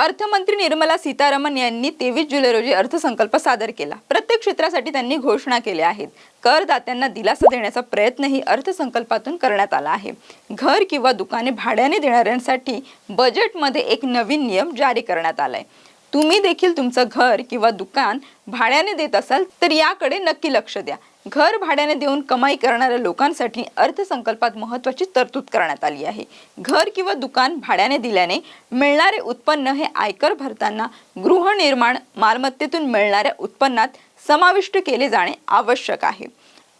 अर्थमंत्री निर्मला सीतारामन यांनी तेवीस जुलै रोजी अर्थसंकल्प सादर केला. प्रत्येक क्षेत्रासाठी त्यांनी घोषणा केल्या आहेत. करदात्यांना दिलासा देण्याचा प्रयत्नही अर्थसंकल्पातून करण्यात आला आहे. घर किंवा दुकाने भाड्याने देणाऱ्यांसाठी बजेटमध्ये एक नवीन नियम जारी करण्यात आलाय. तुम्ही देखील तुमचं घर किंवा दुकान भाड्याने देत असाल तर याकडे नक्की लक्ष द्या. घर भाड्याने देऊन कमाई करणाऱ्या लोकांसाठी अर्थसंकल्पात महत्त्वाची तरतूद करण्यात आली आहे. घर किंवा दुकान भाड्याने दिल्याने मिळणारे उत्पन्न हे आयकर भरताना गृहनिर्माण मालमत्तेतून मिळणाऱ्या उत्पन्नात समाविष्ट केले जाणे आवश्यक आहे.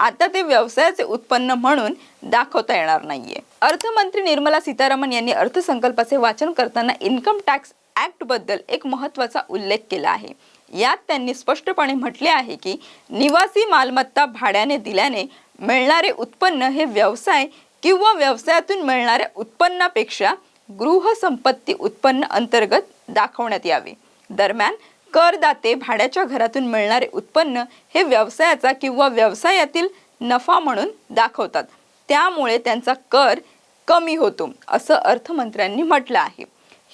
आता ते व्यवसायाचे उत्पन्न म्हणून दाखवता येणार नाहीये. अर्थमंत्री निर्मला सीतारामन यांनी अर्थसंकल्पाचे वाचन करताना इन्कम टॅक्स ऍक्टबद्दल एक महत्त्वाचा उल्लेख केला आहे. यात त्यांनी स्पष्टपणे म्हटले आहे की निवासी मालमत्ता भाड्याने दिल्याने मिळणारे उत्पन्न हे व्यवसाय किंवा व्यवसायातून मिळणाऱ्या उत्पन्नापेक्षा गृहसंपत्ती उत्पन्न अंतर्गत दाखवण्यात यावे. दरम्यान करदाते भाड्याच्या घरातून मिळणारे उत्पन्न हे व्यवसायाचा किंवा व्यवसायातील नफा म्हणून दाखवतात. त्यामुळे त्यांचा कर कमी होतो असं अर्थमंत्र्यांनी म्हटलं आहे.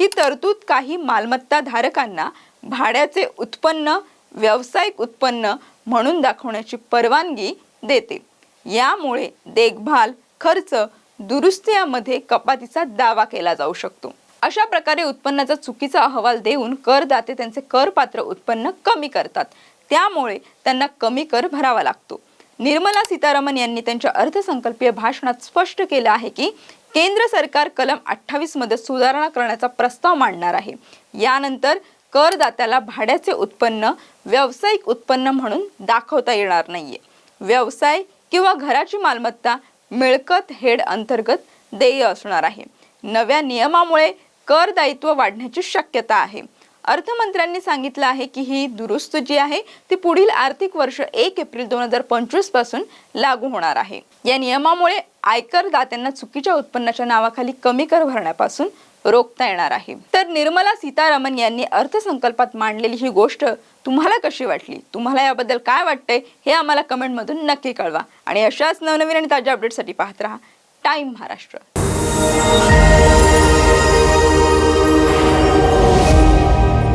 ही तरतूद काही मालमत्ता धारकांना भाड्याचे उत्पन्न व्यावसायिक उत्पन्न म्हणून दाखवण्याची परवानगी देते. यामुळे देखभाल खर्च दुरुस्त्यामध्ये कपातीचा दावा केला जाऊ शकतो. अशा प्रकारे उत्पन्नाचा चुकीचा अहवाल देऊन करदाते त्यांचे करपात्र उत्पन्न कमी करतात. त्यामुळे त्यांना कमी कर भरावा लागतो. निर्मला सीतारामन यांनी त्यांच्या अर्थसंकल्पीय भाषणात स्पष्ट केलं आहे की केंद्र सरकार कलम अठ्ठावीसमध्ये सुधारणा करण्याचा प्रस्ताव मांडणार आहे. यानंतर करदात्याला भाड्याचे उत्पन्न व्यावसायिक उत्पन्न म्हणून दाखवता येणार नाहीये. व्यवसाय किंवा घराची मालमत्ता मिळकत हेड अंतर्गत देय असणार आहे. नव्या नियमामुळे कर दायित्व वाढण्याची शक्यता आहे. अर्थमंत्र्यांनी सांगितलं आहे की ही दुरुस्त जी आहे ती पुढील आर्थिक वर्ष एक एप्रिल दोन हजार पंचवीसपासून लागू होणार आहे. या नियमामुळे आयकर दात्यांना चुकीच्या उत्पन्नाच्या नावाखाली कमी कर भरण्यापासून रोखता येणार आहे. तर निर्मला सीतारामन यांनी अर्थसंकल्पात मांडलेली ही गोष्ट तुम्हाला कशी वाटली? तुम्हाला याबद्दल काय वाटतंय? हे आम्हाला कमेंटमधून नक्की कळवा. आणि अशाच नवनवीन आणि ताज्या अपडेटसाठी पाहत राहा. टाइम महाराष्ट्र.